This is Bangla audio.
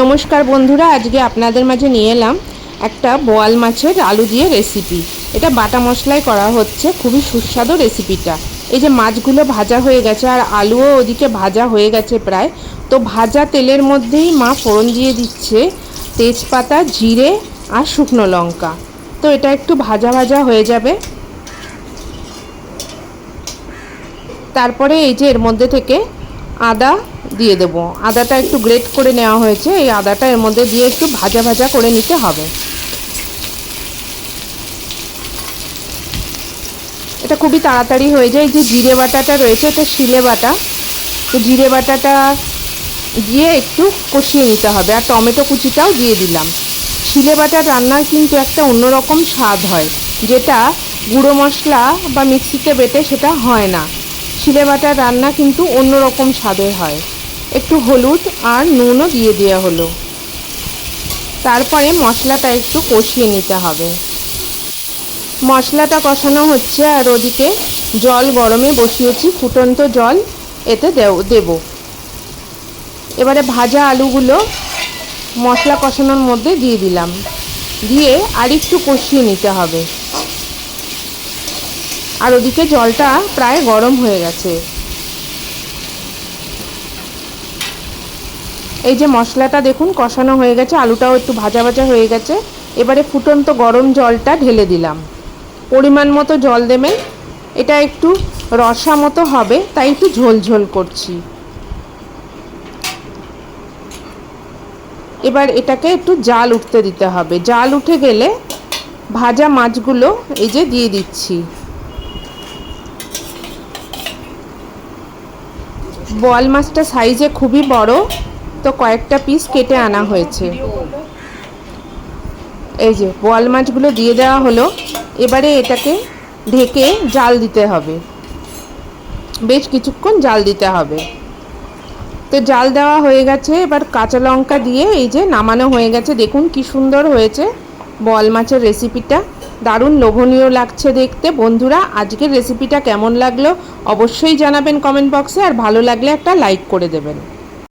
নমস্কার বন্ধুরা, আজকে আপনাদের মাঝে নিয়ে এলাম একটা বোয়াল মাছের আলু দিয়ে রেসিপি এটা বাটা মশলায় করা হচ্ছে, খুবই সুস্বাদু রেসিপিটা এই যে মাছগুলো ভাজা হয়ে গেছে, আর আলুও ওদিকে ভাজা হয়ে গেছে প্রায়। তো ভাজা তেলের মধ্যেই মা ফোড়ন দিয়ে দিচ্ছে তেজপাতা, জিরে আর শুকনো লঙ্কা। তো এটা একটু ভাজা ভাজা হয়ে যাবে। তারপরে এই যে এর মধ্যে থেকে আদা দিয়ে দেবো। আদাটা একটু গ্রেট করে নেওয়া হয়েছে, এই আদাটা এর মধ্যে দিয়ে একটু ভাজা ভাজা করে নিতে হবে। এটা খুবই তাড়াতাড়ি হয়ে যায়। যে জিরে বাটাটা রয়েছে, এটা শিলে বাটা। তো জিরে বাটাটা দিয়ে একটু কষিয়ে নিতে হবে। আর টমেটো কুচিটাও দিয়ে দিলাম। শিলে বাটার রান্নার কিন্তু একটা অন্যরকম স্বাদ হয়, যেটা গুঁড়ো মশলা বা মিক্সিতে বেটে সেটা হয় না। শিলে বাটার রান্না কিন্তু অন্যরকম স্বাদের হয়। একটু হলুদ আর নুনও দিয়ে দেওয়া হলো। তারপরে মশলাটা একটু কষিয়ে নিতে হবে। মশলাটা কষানো হচ্ছে আর ওদিকে জল গরমে বসিয়েছি, ফুটন্ত জল এতে দেব। এবারে ভাজা আলুগুলো মশলা কষানোর মধ্যে দিয়ে দিলাম। দিয়ে আর একটু কষিয়ে নিতে হবে। আর ওদিকে জলটা প্রায় গরম হয়ে গেছে। এই যে মশলাটা দেখুন, কষানো হয়ে গেছে, আলুটাও একটু ভাজা ভাজা হয়ে গেছে। এবারে ফুটন্ত গরম জলটা ঢেলে দিলাম। পরিমাণ মতো জল দেবেন। এটা একটু রসা মতো হবে, তাই একটু ঝোল ঝোল করছি। এবার এটাকে একটু জাল উঠতে দিতে হবে। জাল উঠে গেলে ভাজা মাছগুলো এই যে দিয়ে দিচ্ছি। বোয়াল মাছটা সাইজে খুবই বড়। তো কয়েকটা পিস কেটে আনা হয়েছে। এই যে বোয়াল মাছগুলো দিয়ে দেওয়া হলো। এবারে এটাকে ঢেকে জাল দিতে হবে। বেশ কিছুক্ষণ জাল দিতে হবে। তো জাল দেওয়া হয়ে গেছে, এবার কাঁচা লঙ্কা দিয়ে এই যে নামানো হয়ে গেছে। দেখুন কি সুন্দর হয়েছে বোয়াল মাছের রেসিপিটা দারুণ লোভনীয় লাগছে দেখতে। বন্ধুরা, আজকের রেসিপিটা কেমন লাগল অবশ্যই জানাবেন কমেন্ট বক্সে আর ভালো লাগলে একটা লাইক করে দেবেন।